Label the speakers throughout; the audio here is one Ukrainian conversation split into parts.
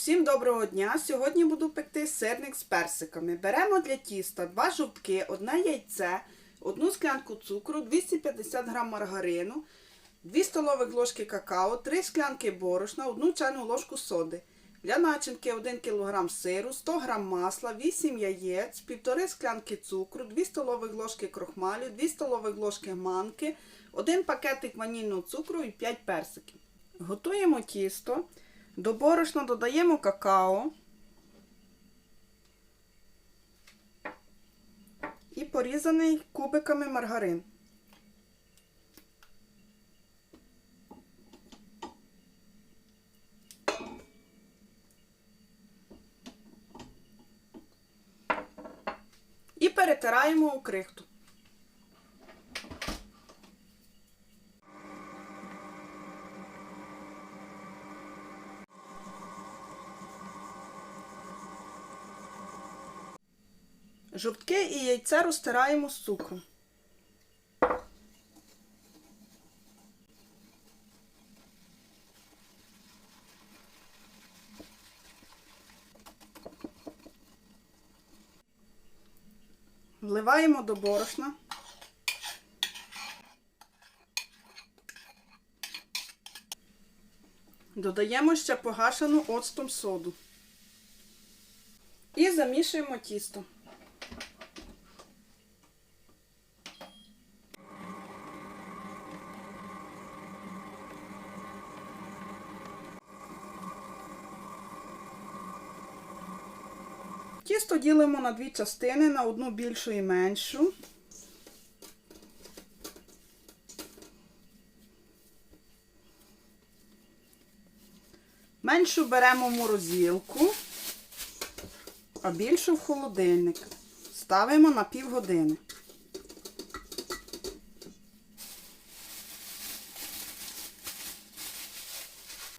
Speaker 1: Всім доброго дня! Сьогодні буду пекти сирник з персиками. Беремо для тіста 2 жовтки, одне яйце, одну склянку цукру, 250 г маргарину, 2 столових ложки какао, 3 склянки борошна, 1 чайну ложку соди. Для начинки 1 кг сиру, 100 г масла, 8 яєць, 1,5 склянки цукру, 2 столових ложки крохмалю, 2 столових ложки манки, 1 пакетик ванільного цукру і 5 персиків. Готуємо тісто. До борошна додаємо какао і порізаний кубиками маргарин. І перетираємо у крихту. Жовтки і яйце розтираємо з цукром. Вливаємо до борошна. Додаємо ще погашену оцтом соду. І замішуємо тісто. Тісто ділимо на дві частини, на одну більшу і меншу. Меншу беремо в морозилку, а більшу в холодильник. Ставимо на півгодини.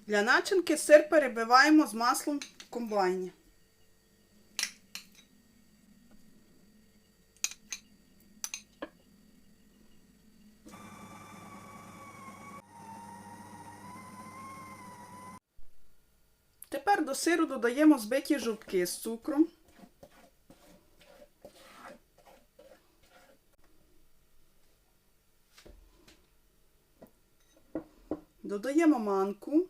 Speaker 1: Для начинки сир перебиваємо з маслом в комбайні. До сиру додаємо збиті жовтки з цукром. Додаємо манку,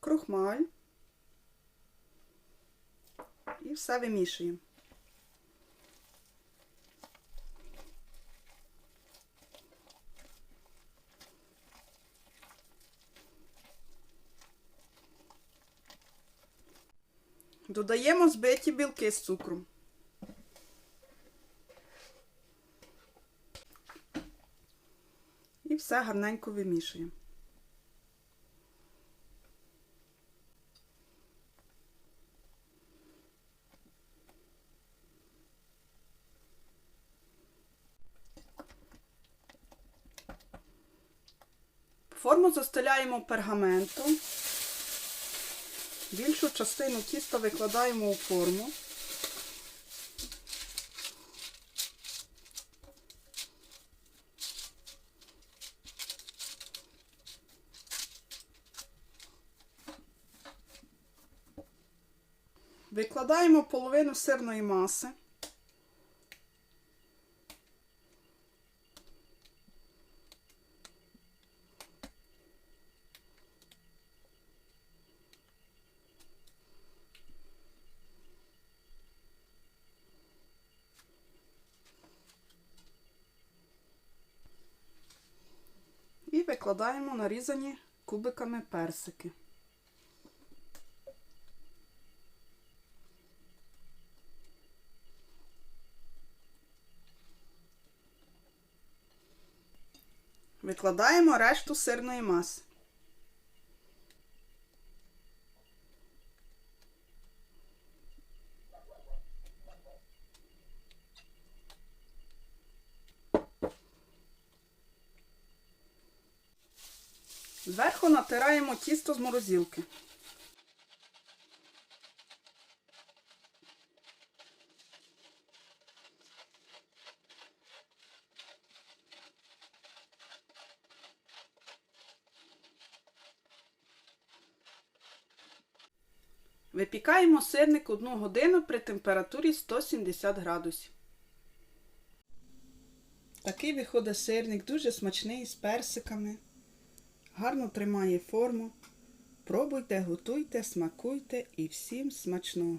Speaker 1: крохмаль і все вимішуємо. Додаємо збиті білки з цукром. І все гарненько вимішуємо. Форму застеляємо пергаментом. Більшу частину тіста викладаємо у форму. Викладаємо половину сирної маси. І викладаємо нарізані кубиками персики. Викладаємо решту сирної маси. Зверху натираємо тісто з морозилки. Випікаємо сирник 1 годину при температурі 170 градусів. Такий виходить сирник, дуже смачний з персиками. Гарно тримає форму. Пробуйте, готуйте, смакуйте і всім смачного!